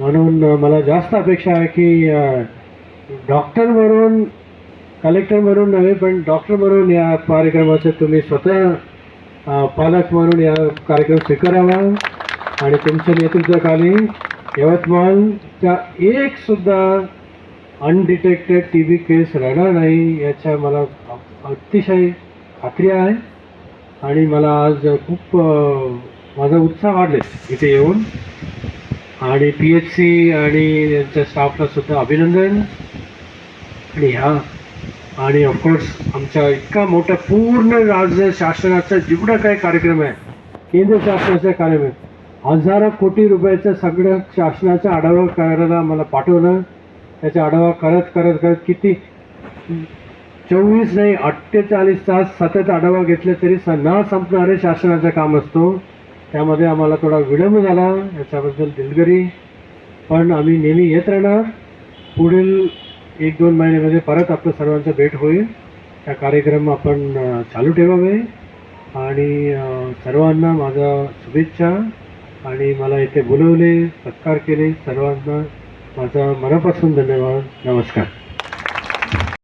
म्हणून मला जास्त अपेक्षा आहे की डॉक्टर म्हणून कलेक्टर म्हणून नव्हे पण डॉक्टर म्हणून या कार्यक्रमाचे तुम्ही स्वतः पालक म्हणून या कार्यक्रम स्वीकारावा. आणि तुमच्या नेतृत्वाखाली यवतमाळच्या एकसुद्धा अनडिटेक्टेड टी बी केस राहणार नाही याच्या मला अतिशय खात्री आहे. आणि मला आज खूप माझा उत्साह वाढले इथे येऊन. आणि पी एच सी आणि त्यांच्या स्टाफला सुद्धा अभिनंदन. आणि ह्या आणि ऑफकोर्स आमच्या इतका मोठा पूर्ण राज्य शासनाचा जेवढा काही कार्यक्रम आहे केंद्र शासनाचा कार्यक्रम आहे हजारो कोटी रुपयाचं सगळं शासनाचा आढावा करायला मला पाठवलं. त्याचा आढावा करत करत करत किती चोवीस नाही अठ्ठेचाळीस तास सतत आढावा घेतले तरी स न संपणारे शासनाचं काम असतो. त्यामध्ये आम्हाला थोडा विलंब झाला याच्याबद्दल दिलगिरी. पण आम्ही नेहमी येत राहणार. पुढील एक दोन महिन्यामध्ये परत आपलं सर्वांचं भेट होईल. त्या कार्यक्रम आपण चालू ठेवावे. आणि सर्वांना माझा शुभेच्छा. आणि मला इथे बोलवले सत्कार केले. सर्वांना माझा मनापासून धन्यवाद. नमस्कार.